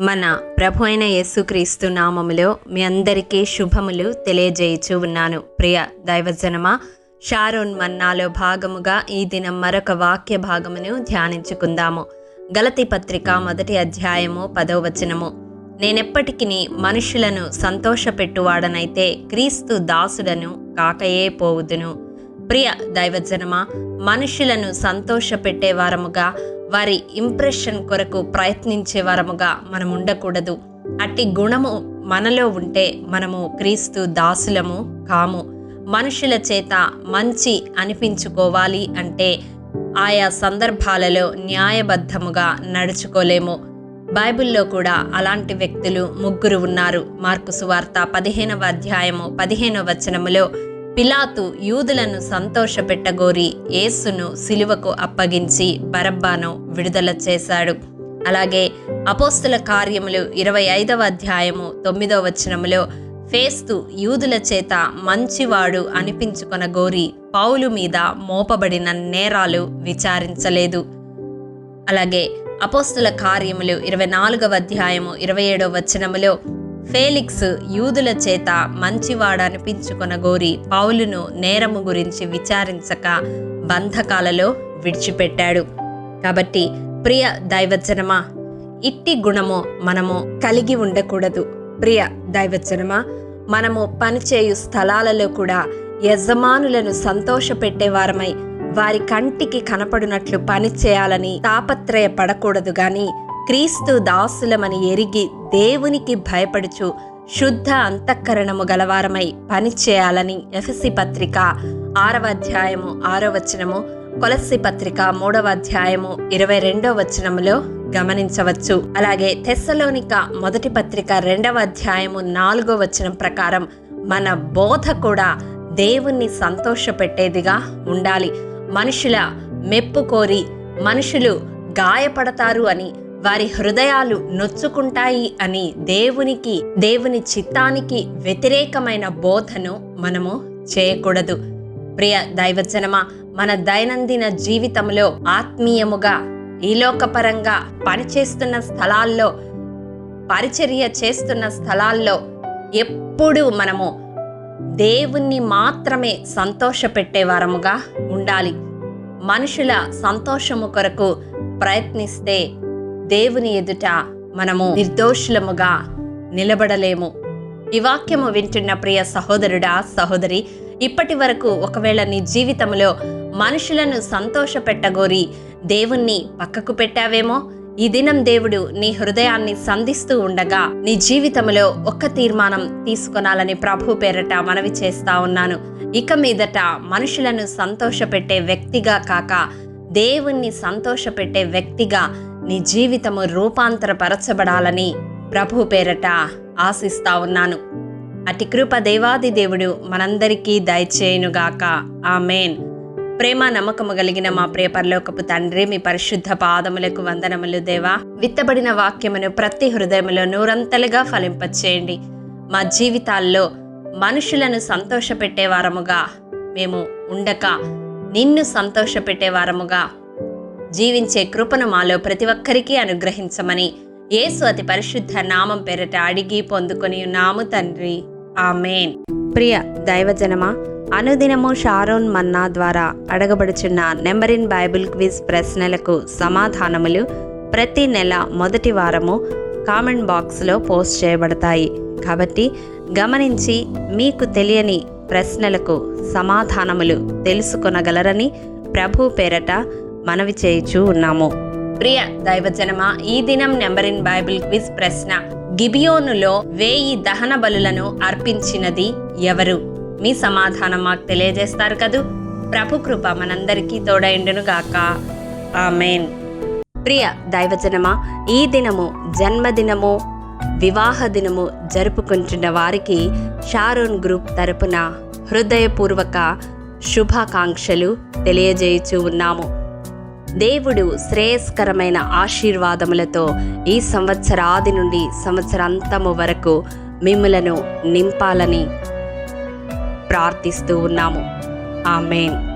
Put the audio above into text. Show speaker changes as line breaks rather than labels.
మన ప్రభు అయిన యేసుక్రీస్తు నామములో మీ అందరికీ శుభములు తెలియజేయచూ ఉన్నాను. ప్రియ దైవజనమా షారోన్ మన్నాలో భాగముగా ఈ దినం మరొక వాక్య భాగమును ధ్యానించుకుందాము. గలతి పత్రిక మొదటి అధ్యాయము పదవ వచనము. నేనెప్పటికీ మనుషులను సంతోషపెట్టువాడనైతే క్రీస్తు దాసుడను కాకయే పోవుదును. ప్రియ దైవజనమా మనుషులను సంతోషపెట్టే వారముగా వారి ఇంప్రెషన్ కొరకు ప్రయత్నించే వారముగా మనం ఉండకూడదు. అట్టి గుణము మనలో ఉంటే మనము క్రీస్తు దాసులము కాము. మనుషుల చేత మంచి అనిపించుకోవాలి అంటే ఆయా సందర్భాలలో న్యాయబద్ధముగా నడుచుకోలేము. బైబిల్లో కూడా అలాంటి వ్యక్తులు ముగ్గురు ఉన్నారు. మార్కు సువార్త పదిహేనవ అధ్యాయము పదిహేనవ వచనములో పిలాతు యూదులను సంతోషపెట్టగోరి యేసును సిలువకు అప్పగించి బరబ్బాను విడుదల చేశాడు. అలాగే అపోస్తుల కార్యములు ఇరవై ఐదవ అధ్యాయము తొమ్మిదవ వచనములో ఫేస్తు యూదుల చేత మంచివాడు అనిపించుకొనగోరి పౌలు మీద మోపబడిన నేరాలు విచారించలేదు. అలాగే అపోస్తుల కార్యములు ఇరవై నాలుగవ అధ్యాయము ఇరవై ఏడవ వచనములో ఫేలిక్స్ యూదుల చేత మంచివాడనిపించుకొనగోరి పౌలును నేరము గురించి విచారించక బంధకాలలో విడిచిపెట్టాడు. కాబట్టి ప్రియ దైవచనమా ఇట్టి గుణము మనము కలిగి ఉండకూడదు. ప్రియ దైవచనమా మనము పనిచేయు స్థలాలలో కూడా యజమానులను సంతోషపెట్టేవారమై వారి కంటికి కనపడినట్లు పని చేయాలని తాపత్రయపడకూడదు కానీ క్రీస్తు దాసులమని ఎరిగి దేవునికి భయపడుచు శుద్ధ అంతఃకరణము గలవారమై పనిచేయాలని ఎఫ్సి పత్రిక ఆరవ అధ్యాయము ఆరో వచనము కొలసి పత్రిక మూడవ అధ్యాయము ఇరవై రెండవ వచనములో గమనించవచ్చు. అలాగే తెస్సలోనిక మొదటి పత్రిక రెండవ అధ్యాయము నాలుగో వచనం ప్రకారం మన బోధ కూడా దేవుణ్ణి సంతోషపెట్టేదిగా ఉండాలి. మనుషుల మెప్పు కోరి మనుషులు గాయపడతారు అని వారి హృదయాలు నొచ్చుకుంటాయి అని దేవునికి దేవుని చిత్తానికి వ్యతిరేకమైన బోధను మనము చేయకూడదు. ప్రియ దైవజనమా మన దైనందిన జీవితంలో ఆత్మీయముగా ఈలోకపరంగా పనిచేస్తున్న స్థలాల్లో పరిచర్య చేస్తున్న స్థలాల్లో ఎప్పుడూ మనము దేవుణ్ణి మాత్రమే సంతోషపెట్టే వారముగా ఉండాలి. మనుషుల సంతోషము కొరకు ప్రయత్నిస్తే దేవుని ఎదుట మనము నిర్దోషులముగా నిలబడలేము. ఈ వాక్యము వింటున్న ప్రియ సహోదరుడా సహోదరి ఇప్పటి వరకు ఒకవేళ నీ జీవితంలో మనుషులను సంతోషపెట్టగోరి దేవుణ్ణి పక్కకు పెట్టావేమో? ఈ దినం దేవుడు నీ హృదయాన్ని సంధిస్తూ ఉండగా నీ జీవితంలో ఒక్క తీర్మానం తీసుకొనాలని ప్రభు పేరట మనవి చేస్తా ఉన్నాను. ఇక మీదట మనుషులను సంతోషపెట్టే వ్యక్తిగా కాక దేవుణ్ణి సంతోషపెట్టే వ్యక్తిగా నీ జీవితము రూపాంతరపరచబడాలని ప్రభు పేరట ఆశిస్తా ఉన్నాను. అటి కృప దేవాది దేవుడు మనందరికీ దయచేయునుగాక. ఆమెన్. ప్రేమ నమ్మకము కలిగిన మా ప్రియ పరలోకపు తండ్రి మీ పరిశుద్ధ పాదములకు వందనములు దేవా. విత్తబడిన వాక్యమును ప్రతి హృదయములో నూరంతలుగా ఫలింపచేయండి. మా జీవితాల్లో మనుషులను సంతోషపెట్టే వారముగా మేము ఉండక నిన్ను సంతోషపెట్టే వారముగా జీవించే కృపను మాలో ప్రతి ఒక్కరికి అనుగ్రహించమని యేసు అతి పరిశుద్ధ నామం పేరట అడిగి పొందుకొని ఉన్నాము తండ్రి. ఆమెన్. ప్రియ దైవజనమా అనుదినము షారోన్ మన్నా ద్వారా అడగబడుచున్న నెంబరిన్ బైబిల్ క్విజ్ ప్రశ్నలకు సమాధానములు ప్రతి నెల మొదటి వారము కామెంట్ బాక్స్లో పోస్ట్ చేయబడతాయి. కాబట్టి గమనించి మీకు తెలియని ప్రశ్నలకు సమాధానములు తెలుసుకొనగలరని ప్రభు పేరట మనవి చేయుచు ఉన్నాము. ప్రియ దైవజనమా ఈ దినం నెంబర్ ఇన్ బైబిల్ క్విజ్ ప్రశ్న. గిబియోనులో వేయి దహన బలులను అర్పించినది ఎవరు? మీ సమాధానం మాకు తెలియజేస్తారు కదూ. ప్రభు కృప మనందరికీ తోడైండును గాక. ఆమెన్. ప్రియ దైవజనమా ఈ దినము జన్మదినము వివాహ దినము జరుపుకుంటున్న వారికి షారోన్ గ్రూప్ తరపున హృదయపూర్వక శుభాకాంక్షలు తెలియజేయచూ ఉన్నాము. దేవుడు శ్రేయస్కరమైన ఆశీర్వాదములతో ఈ సంవత్సరాది నుండి సంవత్సరాంతము వరకు మిమ్మలను నింపాలని ప్రార్థిస్తూ ఉన్నాము. ఆమెన్.